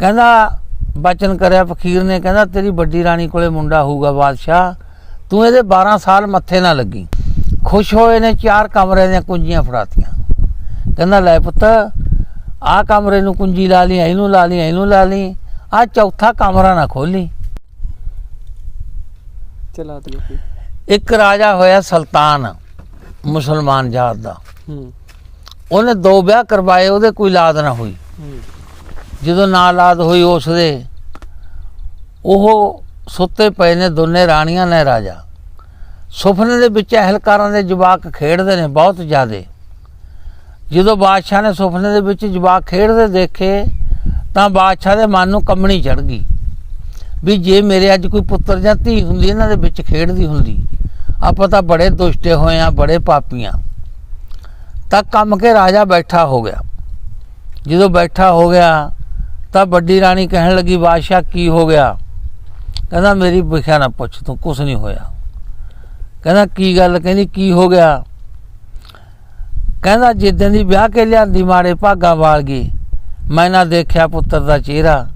ਕਹਿੰਦਾ ਬਚਨ ਕਰਿਆ ਫਕੀਰ ਨੇ ਕਹਿੰਦਾ ਤੇਰੀ ਵੱਡੀ ਰਾਣੀ ਕੋਲੇ ਮੁੰਡਾ ਹੋਊਗਾ ਬਾਦਸ਼ਾਹ। ਤੂੰ ਇਹਦੇ 12 ਸਾਲ ਮੱਥੇ ਨਾ ਲੱਗੀ। ਖੁਸ਼ ਹੋਏ ਨੇ ਚਾਰ ਕਮਰੇ ਦੀਆਂ ਕੁੰਜੀਆਂ ਫੜਾਤੀਆਂ। ਕਹਿੰਦਾ ਲੈ ਪੁੱਤ ਆਹ ਕਮਰੇ ਨੂੰ ਕੁੰਜੀ ਲਾ ਲਈ ਇਹਨੂੰ ਲਾ ਲਈ ਇਹਨੂੰ ਲਾ ਲਈ। ਆਹ ਚੌਥਾ ਕਮਰਾ ਨਾ ਖੋਲੀ। ਚਲਾ ਦਿਓ ਇੱਕ ਰਾਜਾ ਹੋਇਆ ਸੁਲਤਾਨ ਮੁਸਲਮਾਨ ਜਾਤ ਦਾ। ਹੂੰ। ਉਹਨੇ ਦੋ ਵਿਆਹ ਕਰਵਾਏ ਉਹਦੇ ਕੋਈ ਔਲਾਦ ਨਾ ਹੋਈ। ਹੂੰ। ਜਦੋਂ ਨਾ ਔਲਾਦ ਹੋਈ ਉਸ ਦੇ, ਉਹ ਸੁੱਤੇ ਪਏ ਨੇ ਦੋਨੇ ਰਾਣੀਆਂ ਨੇ ਰਾਜਾ। ਸੁਪਨੇ ਦੇ ਵਿੱਚ ਅਹਲਕਾਰਾਂ ਦੇ ਜਵਾਕ ਖੇਡਦੇ ਨੇ ਬਹੁਤ ਜ਼ਿਆਦੇ। ਜਦੋਂ ਬਾਦਸ਼ਾਹ ਨੇ ਸੁਪਨੇ ਦੇ ਵਿੱਚ ਜਵਾਕ ਖੇਡਦੇ ਦੇਖੇ, ਤਾਂ ਬਾਦਸ਼ਾਹ ਦੇ ਮਨ ਨੂੰ ਕੰਮਣੀ ਚੜ ਗਈ। ਵੀ ਜੇ ਮੇਰੇ ਅੱਜ ਕੋਈ ਪੁੱਤਰ ਜਾਂ ਧੀ ਹੁੰਦੀ, ਇਹਨਾਂ ਦੇ ਵਿੱਚ ਖੇਡਦੀ ਹੁੰਦੀ, ਆਪਾਂ ਤਾਂ ਬੜੇ ਦੁਸ਼ਟੇ ਹੋਏ ਆ, ਬੜੇ ਪਾਪੀਆਂ ਤਾਂ ਕੰਮ ਕੇ ਰਾਜਾ ਬੈਠਾ ਹੋ ਗਿਆ। ਜਦੋਂ ਬੈਠਾ ਹੋ ਗਿਆ ਤਾਂ ਵੱਡੀ ਰਾਣੀ ਕਹਿਣ ਲੱਗੀ ਬਾਦਸ਼ਾਹ ਕੀ ਹੋ ਗਿਆ? ਕਹਿੰਦਾ ਮੇਰੀ ਵਿਖਿਆ ਨਾ ਪੁੱਛ ਤੂੰ ਕੁਛ ਨਹੀਂ ਹੋਇਆ। ਕਹਿੰਦਾ ਕੀ ਗੱਲ? ਕਹਿੰਦੀ ਕੀ ਹੋ ਗਿਆ? ਕਹਿੰਦਾ ਜਿੱਦਾਂ ਦੀ ਵਿਆਹ ਕੇ ਲਿਆਂਦੀ ਮਾੜੇ ਭਾਗਾ ਵਾਲ ਗਈ ਮੈਂ ਨਾ ਦੇਖਿਆ ਪੁੱਤਰ ਦਾ ਚਿਹਰਾ।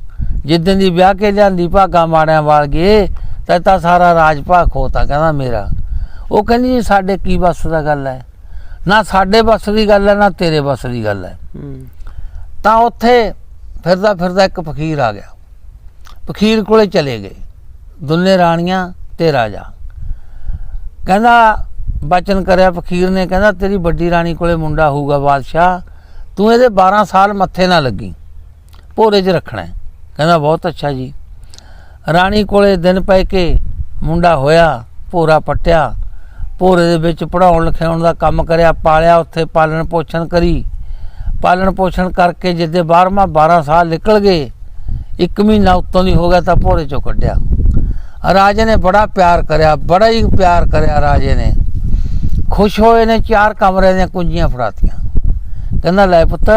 ਜਿੱਦਾਂ ਦੀ ਵਿਆਹ ਕੇ ਲਿਆਂਦੀ ਭਾਗਾ ਮਾੜਿਆਂ ਵਾਲ ਗਏ ਤਾਂ ਤਾਂ ਸਾਰਾ ਰਾਜ ਭਾਗ ਖੋਤਾ ਕਹਿੰਦਾ ਮੇਰਾ। ਉਹ ਕਹਿੰਦੀ ਸਾਡੇ ਕੀ ਵੱਸ ਦਾ ਗੱਲ ਹੈ? ਨਾ ਸਾਡੇ ਵੱਸ ਦੀ ਗੱਲ ਹੈ ਨਾ ਤੇਰੇ ਵੱਸ ਦੀ ਗੱਲ ਹੂੰ। ਤਾਂ ਉੱਥੇ ਫਿਰਦਾ ਫਿਰਦਾ ਇੱਕ ਫਕੀਰ ਆ ਗਿਆ। ਫਕੀਰ ਕੋਲੇ ਚਲੇ ਗਏ। ਦੁੰਨੇ ਰਾਣੀਆਂ ਤੇ ਰਾਜਾ। ਕਹਿੰਦਾ, ਬਚਨ ਕਰਿਆ ਫਕੀਰ ਨੇ। ਕਹਿੰਦਾ, ਤੇਰੀ ਵੱਡੀ ਰਾਣੀ ਕੋਲੇ ਮੁੰਡਾ ਹੋਊਗਾ ਬਾਦਸ਼ਾਹ। ਤੂੰ ਇਹਦੇ 12 ਸਾਲ ਮੱਥੇ ਨਾ ਲੱਗੀ। ਭੋਰੇ 'ਚ ਰੱਖਣਾ ਕਹਿੰਦਾ, ਬਹੁਤ ਅੱਛਾ ਜੀ। ਰਾਣੀ ਕੋਲੇ ਦਿਨ ਪੈ ਕੇ ਮੁੰਡਾ ਹੋਇਆ, ਭੋਰਾ ਪੱਟਿਆ। ਭੋਰੇ ਦੇ ਵਿੱਚ ਪੜਾਉਣ ਲਿਖਾਉਣ ਦਾ ਕੰਮ ਕਰਿਆ, ਪਾਲਿਆ, ਉੱਥੇ ਪਾਲਣ ਪੋਸ਼ਣ ਕਰੀ। ਪਾਲਣ ਪੋਸ਼ਣ ਕਰਕੇ ਜਿੱਦੇ 12ਵਾਂ 12 ਸਾਲ ਨਿਕਲ ਗਏ, ਇੱਕ ਮਹੀਨਾ ਉੱਤੋਂ ਦੀ ਹੋ ਗਿਆ ਤਾਂ ਭੋਰੇ ਚੋਂ ਕੱਢਿਆ। ਰਾਜੇ ਨੇ ਬੜਾ ਪਿਆਰ ਕਰਿਆ, ਬੜਾ ਹੀ ਪਿਆਰ ਕਰਿਆ ਰਾਜੇ ਨੇ। ਖੁਸ਼ ਹੋਏ ਨੇ, ਚਾਰ ਕਮਰੇ ਦੀਆਂ ਕੁੰਜੀਆਂ ਫੜਾਤੀਆਂ। ਕਹਿੰਦਾ, ਲੈ ਪੁੱਤ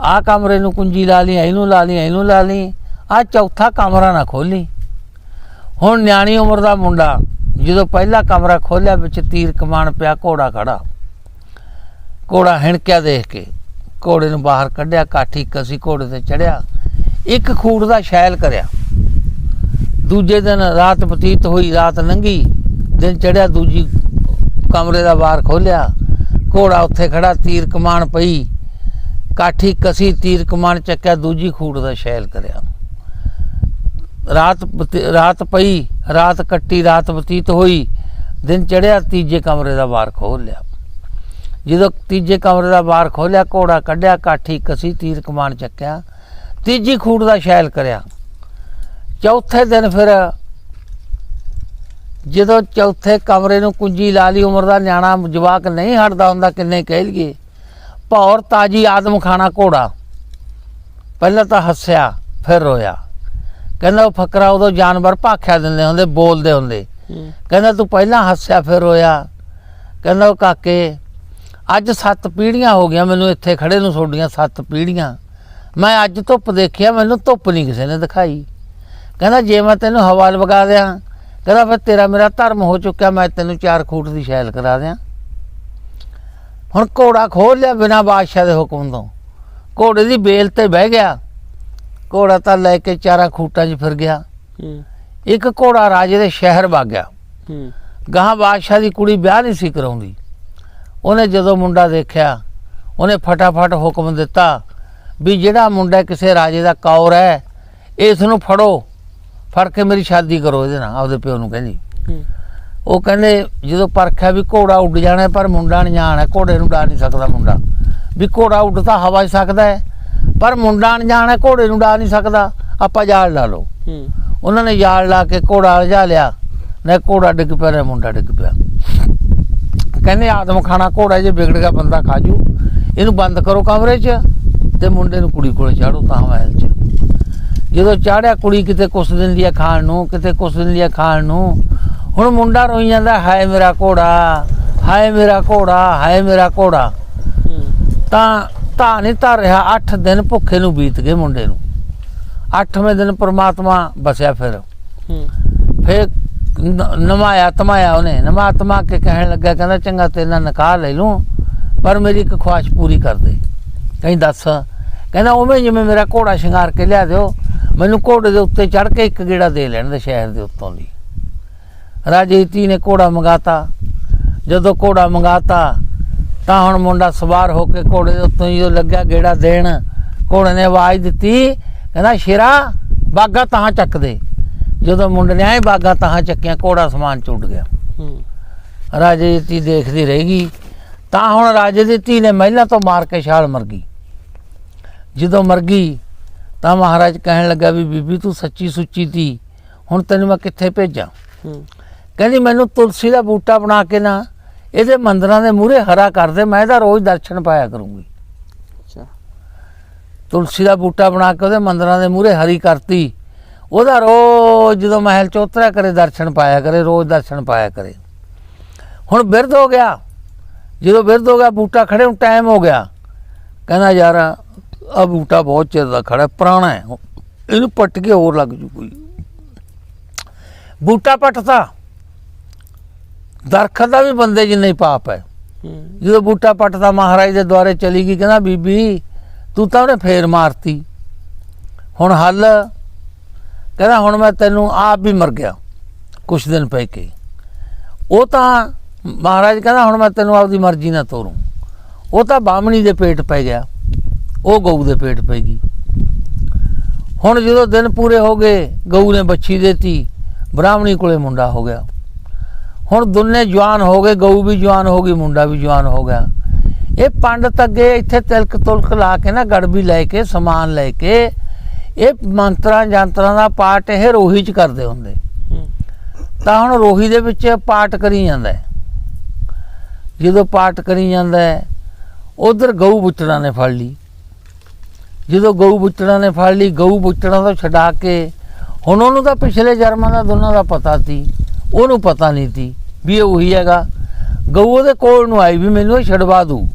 ਆਹ ਕਮਰੇ ਨੂੰ ਕੁੰਜੀ ਲਾ ਲਈ ਇਹਨੂੰ ਲਾ ਲਈ ਇਹਨੂੰ ਲਾ ਲਈ, ਆਹ ਚੌਥਾ ਕਮਰਾ ਨਾ ਖੋਲੀ। ਹੁਣ ਨਿਆਣੀ ਉਮਰ ਦਾ ਮੁੰਡਾ, ਜਦੋਂ ਪਹਿਲਾ ਕਮਰਾ ਖੋਲਿਆ, ਵਿੱਚ ਤੀਰ ਕਮਾਨ ਪਿਆ, ਘੋੜਾ ਖੜਾ। ਘੋੜਾ ਹਿਣਕਿਆ ਦੇਖ ਕੇ। ਘੋੜੇ ਨੂੰ ਬਾਹਰ ਕੱਢਿਆ, ਕਾਠੀ ਕਸੀ ਘੋੜੇ ਤੇ ਚੜਿਆ। ਇੱਕ ਖੂੜ ਦਾ ਸ਼ੈਲ ਕਰਿਆ। ਦੂਜੇ ਦਿਨ ਰਾਤ ਬਤੀਤ ਹੋਈ, ਰਾਤ ਲੰਘੀ, ਦਿਨ ਚੜਿਆ, ਦੂਜੀ ਕਮਰੇ ਦਾ ਬਾਹਰ ਖੋਲਿਆ। ਘੋੜਾ ਉੱਥੇ ਖੜਾ, ਤੀਰ ਕਮਾਨ ਪਈ। ਕਾਠੀ ਕਸੀ, ਤੀਰ ਕਮਾਨ ਚੱਕਿਆ, ਦੂਜੀ ਖੂੜ ਦਾ ਸ਼ੈਲ ਕਰਿਆ। ਰਾਤ ਰਾਤ ਪਈ, ਰਾਤ ਕੱਟੀ, ਰਾਤ ਬਤੀਤ ਹੋਈ, ਦਿਨ ਚੜਿਆ, ਤੀਜੇ ਕਮਰੇ ਦਾ ਬਾਹਰ ਖੋਲ ਲਿਆ ਜਦੋਂ ਤੀਜੇ ਕਮਰੇ ਦਾ ਬਾਹਰ ਖੋਲਿਆ ਘੋੜਾ ਕੱਢਿਆ ਕਾਠੀ ਕਸੀ ਤੀਰ ਕਮਾਨ ਚੱਕਿਆ। ਤੀਜੀ ਖੂੜ ਦਾ ਸ਼ੈਲ ਕਰਿਆ। ਚੌਥੇ ਦਿਨ ਫਿਰ ਜਦੋਂ ਚੌਥੇ ਕਮਰੇ ਨੂੰ ਕੁੰਜੀ ਲਾ ਲਈ ਉਮਰ ਦਾ ਨਿਆਣਾ ਜਵਾਕ ਨਹੀਂ ਹਟਦਾ ਹੁੰਦਾ ਕਿੰਨੇ ਕਹਿ ਲਈਏ ਭੌਰ ਤਾਜੀ ਆਦਮ ਖਾਣਾ ਘੋੜਾ। ਪਹਿਲਾਂ ਤਾਂ ਹੱਸਿਆ ਫਿਰ ਰੋਇਆ। ਕਹਿੰਦਾ ਉਹ ਫਕਰਾ ਉਦੋਂ ਜਾਨਵਰ ਭਾਖਿਆ ਦਿੰਦੇ ਹੁੰਦੇ ਬੋਲਦੇ ਹੁੰਦੇ। ਕਹਿੰਦਾ ਤੂੰ ਪਹਿਲਾਂ ਹੱਸਿਆ ਫਿਰ ਰੋਇਆ। ਕਹਿੰਦਾ ਉਹ ਕਾਕੇ ਅੱਜ ਸੱਤ ਪੀੜ੍ਹੀਆਂ ਹੋ ਗਈਆਂ ਮੈਨੂੰ ਇੱਥੇ ਖੜੇ ਨੂੰ ਤੁਹਾਡੀਆਂ ਸੱਤ ਪੀੜ੍ਹੀਆਂ ਮੈਂ ਅੱਜ ਧੁੱਪ ਦੇਖਿਆ ਮੈਨੂੰ ਧੁੱਪ ਨਹੀਂ ਕਿਸੇ ਨੇ ਦਿਖਾਈ। ਕਹਿੰਦਾ ਜੇ ਮੈਂ ਤੈਨੂੰ ਹਵਾ ਲਗਾ ਦਿਆਂ ਕਹਿੰਦਾ ਫਿਰ ਤੇਰਾ ਮੇਰਾ ਧਰਮ ਹੋ ਚੁੱਕਿਆ ਮੈਂ ਤੈਨੂੰ ਚਾਰ ਖੂਟ ਦੀ ਸ਼ੈਲ ਕਰਾ ਦਿਆਂ। ਹੁਣ ਘੋੜਾ ਖੋਲ ਲਿਆ ਬਿਨਾ ਬਾਦਸ਼ਾਹ ਦੇ ਹੁਕਮ ਤੋਂ। ਘੋੜੇ ਦੀ ਬੇਲ ਤੇ ਬਹਿ ਗਿਆ। ਘੋੜਾ ਤਾਂ ਲੈ ਕੇ ਚਾਰਾਂ ਖੂਟਾਂ 'ਚ ਫਿਰ ਗਿਆ। ਇੱਕ ਘੋੜਾ ਰਾਜੇ ਦੇ ਸ਼ਹਿਰ ਵਗ ਗਿਆ। ਗਾਂ ਬਾਦਸ਼ਾਹ ਦੀ ਕੁੜੀ ਵਿਆਹ ਨਹੀਂ ਸੀ ਕਰਾਉਂਦੀ। ਉਹਨੇ ਜਦੋਂ ਮੁੰਡਾ ਦੇਖਿਆ ਉਹਨੇ ਫਟਾਫਟ ਹੁਕਮ ਦਿੱਤਾ ਵੀ ਜਿਹੜਾ ਮੁੰਡਾ ਕਿਸੇ ਰਾਜੇ ਦਾ ਕੌਰ ਹੈ ਇਸ ਨੂੰ ਫੜੋ ਫੜ ਕੇ ਮੇਰੀ ਸ਼ਾਦੀ ਕਰੋ ਇਹਦੇ ਨਾਲ ਆਪਦੇ ਪਿਓ ਨੂੰ ਕਹਿੰਦੀ। ਉਹ ਕਹਿੰਦੇ ਜਦੋਂ ਪਰਖਿਆ ਵੀ ਘੋੜਾ ਉੱਡ ਜਾਣਾ ਪਰ ਮੁੰਡਾ ਅਣਜਾਣ ਹੈ ਘੋੜੇ ਨੂੰ ਡਾ ਨਹੀਂ ਸਕਦਾ ਮੁੰਡਾ। ਵੀ ਘੋੜਾ ਉੱਡ ਤਾਂ ਹਵਾ 'ਚ ਸਕਦਾ ਹੈ ਪਰ ਮੁੰਡਾ ਅਣਜਾਣ ਹੈ ਘੋੜੇ ਨੂੰ ਡਾ ਨਹੀਂ ਸਕਦਾ ਆਪਾਂ ਜਾਲ ਲਾ ਲਓ। ਉਹਨਾਂ ਨੇ ਜਾਲ ਲਾ ਕੇ ਘੋੜਾ ਲਜਾ ਲਿਆ ਨਾ ਘੋੜਾ ਡਿੱਗ ਪਿਆ ਨਾ ਮੁੰਡਾ ਡਿੱਗ ਪਿਆ। ਕਹਿੰਦੇ ਆਦਮ ਖਾਣਾ ਘੋੜਾ ਜੇ ਵਿਗੜ ਗਿਆ ਬੰਦਾ ਖਾਜੂ ਇਹਨੂੰ ਬੰਦ ਕਰੋ ਕਮਰੇ 'ਚ ਤੇ ਮੁੰਡੇ ਨੂੰ ਕੁੜੀ ਕੋਲੇ ਚਾੜੋ ਤਾਂ ਮਹਿਲ 'ਚ। ਜਦੋਂ ਚਾੜਿਆ ਕੁੜੀ ਕਿਤੇ ਕੁਛ ਦਿਨ ਲਈ ਖਾਣ ਨੂੰ ਕਿਤੇ ਕੁਛ ਦਿਨ ਲਈ ਖਾਣ ਨੂੰ ਹੁਣ ਮੁੰਡਾ ਰੋਈ ਜਾਂਦਾ ਹਾਏ ਮੇਰਾ ਘੋੜਾ ਹਾਏ ਮੇਰਾ ਘੋੜਾ ਹਾਏ ਮੇਰਾ ਘੋੜਾ। ਤਾਂ ਧਾ ਨਹੀਂ ਧਰ ਰਿਹਾ 8 ਦਿਨ ਭੁੱਖੇ ਨੂੰ ਬੀਤ ਗਏ ਮੁੰਡੇ ਨੂੰ। 8ਵੇਂ ਦਿਨ ਪ੍ਰਮਾਤਮਾ ਬਸਿਆ ਫਿਰ। ਹੂੰ। ਫਿਰ ਨਮਾਇਆ, ਤਮਾਇਆ ਉਹਨੇ। ਨਮਾ ਤਮਾ ਕੇ ਕਹਿਣ ਲੱਗਾ, ਕਹਿੰਦਾ, ਚੰਗਾ, ਤੇਰੇ ਨਾਲ ਨਿਕਾਹ ਲੈ ਲੂੰ, ਪਰ ਮੇਰੀ ਇੱਕ ਖੁਆਇਸ਼ ਪੂਰੀ ਕਰ ਦੇ। ਕਹੀਂ ਦੱਸ। ਕਹਿੰਦਾ, ਉਵੇਂ ਜਿਵੇਂ ਮੇਰਾ ਘੋੜਾ ਸ਼ਿੰਗਾਰ ਕੇ ਲਿਆ ਦਿਓ, ਮੈਨੂੰ ਘੋੜੇ ਦੇ ਉੱਤੇ ਚੜ ਕੇ ਇੱਕ ਗੇੜਾ ਦੇ ਲੈਣ ਦੇ ਸ਼ਹਿਰ ਦੇ ਉੱਤੋਂ ਦੀ। ਰਾਜੇ ਇਤੀ ਨੇ ਘੋੜਾ ਮੰਗਾਤਾ। ਜਦੋਂ ਘੋੜਾ ਮੰਗਾਤਾ, ਤਾਂ ਹੁਣ ਮੁੰਡਾ ਸਵਾਰ ਹੋ ਕੇ ਘੋੜੇ ਦੇ ਉੱਤੋਂ ਹੀ ਜਦੋਂ ਲੱਗਿਆ ਗੇੜਾ ਦੇਣ। ਘੋੜੇ ਨੇ ਆਵਾਜ਼ ਦਿੱਤੀ, ਕਹਿੰਦਾ, ਸ਼ੇਰਾ ਬਾਗਾ ਤਾਂ ਚੱਕ ਦੇ। ਜਦੋਂ ਮੁੰਡੇ ਨੇ ਆਏ ਬਾਗਾ ਤਾਂ ਚੱਕਿਆ ਘੋੜਾ ਸਮਾਨ ਚੁੱਟ ਗਿਆ। ਹੂੰ। ਰਾਜੇ ਦੀ ਧੀ ਦੇਖਦੀ ਰਹੇਗੀ ਤਾਂ ਹੁਣ ਰਾਜੇ ਦੀ ਧੀ ਨੇ ਮਹਿਲਾਂ ਤੋਂ ਮਾਰ ਕੇ ਛਾਲ ਮਰ ਗਈ। ਜਦੋਂ ਮਰ ਗਈ ਤਾਂ ਮਹਾਰਾਜ ਕਹਿਣ ਲੱਗਾ ਵੀ ਬੀਬੀ ਤੂੰ ਸੱਚੀ ਸੁੱਚੀ ਧੀ ਹੁਣ ਤੈਨੂੰ ਮੈਂ ਕਿੱਥੇ ਭੇਜਾਂ? ਹੂੰ। ਕਹਿੰਦੀ ਮੈਨੂੰ ਤੁਲਸੀ ਦਾ ਬੂਟਾ ਬਣਾ ਕੇ ਨਾ ਇਹਦੇ ਮੰਦਰਾਂ ਦੇ ਮੂਹਰੇ ਹਰਾ ਕਰ ਦੇ ਮੈਂ ਇਹਦਾ ਰੋਜ਼ ਦਰਸ਼ਨ ਪਾਇਆ ਕਰੂੰਗੀ। ਅੱਛਾ। ਤੁਲਸੀ ਦਾ ਬੂਟਾ ਬਣਾ ਕੇ ਉਹਦੇ ਮੰਦਰਾਂ ਦੇ ਮੂਹਰੇ ਹਰੀ ਕਰਤੀ। ਉਹਦਾ ਰੋਜ਼ ਜਦੋਂ ਮਹਿਲ ਚ ਉਤਰਿਆ ਕਰੇ ਦਰਸ਼ਨ ਪਾਇਆ ਕਰੇ ਰੋਜ਼ ਦਰਸ਼ਨ ਪਾਇਆ ਕਰੇ। ਹੁਣ ਬਿਰਧ ਹੋ ਗਿਆ। ਜਦੋਂ ਬਿਰਧ ਹੋ ਗਿਆ ਬੂਟਾ ਖੜੇ ਨੂੰ ਟਾਈਮ ਹੋ ਗਿਆ। ਕਹਿੰਦਾ ਯਾਰ ਆ ਬੂਟਾ ਬਹੁਤ ਚਿਰ ਦਾ ਖੜਾ ਪੁਰਾਣਾ ਹੈ। ਇਹਨੂੰ ਪੱਟ ਕੇ ਹੋਰ ਲੱਗ ਜੂ ਕੋਈ। ਬੂਟਾ ਪੱਟਤਾ ਦਰਖਤ ਦਾ ਵੀ ਬੰਦੇ ਜਿੰਨਾ ਹੀ ਪਾਪ ਹੈ। ਹੂੰ। ਜਦੋਂ ਬੂਟਾ ਪੱਟਦਾ ਮਹਾਰਾਜ ਦੇ ਦੁਆਰੇ ਚਲੀ ਗਈ ਕਹਿੰਦਾ ਬੀਬੀ ਤੂੰ ਤਾਂ ਉਹਨੇ ਫੇਰ ਮਾਰਤੀ। ਹੁਣ ਹੱਲ ਕਹਿੰਦਾ, ਹੁਣ ਮੈਂ ਤੈਨੂੰ ਆਪ ਵੀ ਮਰ ਗਿਆ, ਕੁਛ ਦਿਨ ਪੈ ਕੇ। ਉਹ ਤਾਂ ਮਹਾਰਾਜ ਕਹਿੰਦਾ, ਹੁਣ ਮੈਂ ਤੈਨੂੰ ਆਪਦੀ ਮਰਜ਼ੀ ਨਾਲ ਤੋਰੂੰ। ਉਹ ਤਾਂ ਬਾਹਮਣੀ ਦੇ ਪੇਟ ਪੈ ਗਿਆ, ਉਹ ਗਊ ਦੇ ਪੇਟ ਪੈ ਗਈ। ਹੁਣ ਜਦੋਂ ਦਿਨ ਪੂਰੇ ਹੋ ਗਏ, ਗਊ ਨੇ ਬੱਚੀ ਦੇਤੀ, ਬ੍ਰਾਹਮਣੀ ਕੋਲੇ ਮੁੰਡਾ ਹੋ ਗਿਆ। ਹੁਣ ਦੋਨੇ ਜਵਾਨ ਹੋ ਗਏ, ਗਊ ਵੀ ਜਵਾਨ ਹੋ ਗਈ, ਮੁੰਡਾ ਵੀ ਜਵਾਨ ਹੋ ਗਿਆ। ਇਹ ਪੰਡਤ ਅੱਗੇ ਇੱਥੇ ਤਿਲਕ ਤੁਲਕ ਲਾ ਕੇ ਨਾ ਗੜਬੀ ਲੈ ਕੇ, ਸਮਾਨ ਲੈ ਕੇ ਇਹ ਮੰਤਰਾਂ ਜੰਤਰਾਂ ਦਾ ਪਾਠ ਇਹ ਰੋਹੀ ਚ ਕਰਦੇ ਹੁੰਦੇ। ਤਾਂ ਹੁਣ ਰੋਹੀ ਦੇ ਵਿੱਚ ਪਾਠ ਕਰੀ ਜਾਂਦਾ ਜਦੋਂ ਪਾਠ ਕਰੀ ਜਾਂਦਾ ਉਧਰ ਗਊ ਬੁੱਚੜਾਂ ਨੇ ਫੜ ਲਈ। ਜਦੋਂ ਗਊ ਬੁੱਚੜਾਂ ਨੇ ਫੜ ਲਈ, ਗਊ ਬੁੱਚੜਾਂ ਤੋਂ ਛਡਾ ਕੇ ਹੁਣ ਉਹਨੂੰ ਤਾਂ ਪਿਛਲੇ ਜਨਮਾਂ ਦਾ ਦੋਨਾਂ ਦਾ ਪਤਾ ਸੀ, ਉਹਨੂੰ ਪਤਾ ਨਹੀਂ ਸੀ ਵੀ ਇਹ ਉਹੀ ਹੈਗਾ। ਗਊ ਉਹਦੇ ਕੋਲ ਨੂੰ ਆਈ ਵੀ ਮੈਨੂੰ ਇਹ ਛਡਵਾ ਦੂ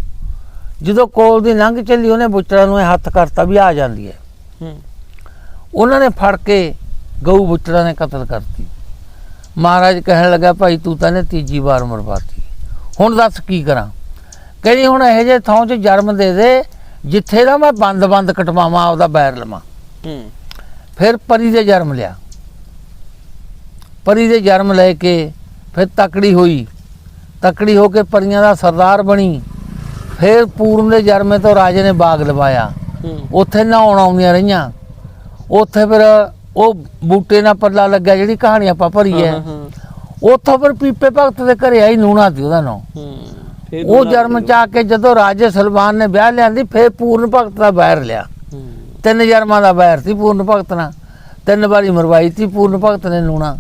ਜਦੋਂ ਕੋਲ ਦੀ ਲੰਘ ਚੱਲੀ, ਉਹਨੇ ਬੁੱਚੜਾਂ ਨੂੰ ਇਹ ਹੱਥ ਕਰਤਾ ਵੀ ਆ ਜਾਂਦੀ ਹੈ। ਹੂੰ। ਉਹਨਾਂ ਨੇ ਫੜ ਕੇ ਗਊ ਬੁੱਚੜਾਂ ਨੇ ਕਤਲ ਕਰਤੀ। ਮਹਾਰਾਜ ਕਹਿਣ ਲੱਗਾ ਭਾਈ ਤੂੰ ਤਾਂ ਨੇ ਤੀਜੀ ਵਾਰ ਮਰਵਾਤੀ ਹੁਣ ਦੱਸ ਕੀ ਕਰਾਂ? ਕਹਿੰਦੀ ਹੁਣ ਇਹੋ ਜਿਹੇ ਥਾਂ 'ਚ ਜਨਮ ਦੇ ਦੇ ਜਿੱਥੇ ਦਾ ਮੈਂ ਬੰਦ-ਬੰਦ ਕਟਵਾਵਾਂ ਆਪਦਾ ਬੈਰ ਲਵਾਂ। ਹੂੰ। ਫਿਰ ਪਰੀ ਦੇ ਜਨਮ ਲਿਆ। ਪਰੀ ਦੇ ਜਨਮ ਲੈ ਕੇ ਫਿਰ ਤਕੜੀ ਹੋਈ। ਤਕੜੀ ਹੋ ਕੇ ਪਰੀਆਂ ਦਾ ਸਰਦਾਰ ਬਣੀ। ਫਿਰ ਪੂਰਨ ਦੇ ਜਨਮੇ ਤੋਂ ਰਾਜੇ ਨੇ ਬਾਗ ਲਵਾਇਆ। ਉੱਥੇ ਨਹਾਉਣ ਆਉਂਦੀਆਂ ਰਹੀਆਂ। ਉੱਥੇ ਫਿਰ ਉਹ ਬੂਟੇ ਨਾਲ ਪੱਲਾ ਲੱਗਿਆ ਜਿਹੜੀ ਕਹਾਣੀ ਆਪਾਂ ਭਰੀ ਹੈ। ਉੱਥੋਂ ਫਿਰ ਪੀਪੇ ਭਗਤ ਦੇ ਘਰੇ ਆਈ ਨੂਣਾ ਸੀ ਉਹਦਾ ਨਾਂ। ਉਹ ਜਨਮ ਚ ਆ ਕੇ ਜਦੋਂ ਰਾਜੇ ਸਲਮਾਨ ਨੇ ਵਿਆਹ ਲਿਆਂਦੀ ਫਿਰ ਪੂਰਨ ਭਗਤ ਦਾ ਬੈਰ ਲਿਆ। ਤਿੰਨ ਜਨਮਾਂ ਦਾ ਬੈਰ ਸੀ ਪੂਰਨ ਭਗਤ ਨਾਲ। ਤਿੰਨ ਵਾਰੀ ਮਰਵਾਈ ਸੀ ਪੂਰਨ ਭਗਤ ਨੇ ਨੂਣਾ।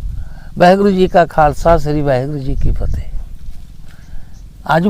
ਵਾਹਿਗੁਰੂ ਜੀ ਕਾ ਖਾਲਸਾ ਸ੍ਰੀ ਵਾਹਿਗੁਰੂ ਜੀ ਕੀ ਫਤਿਹ। ਅੱਜ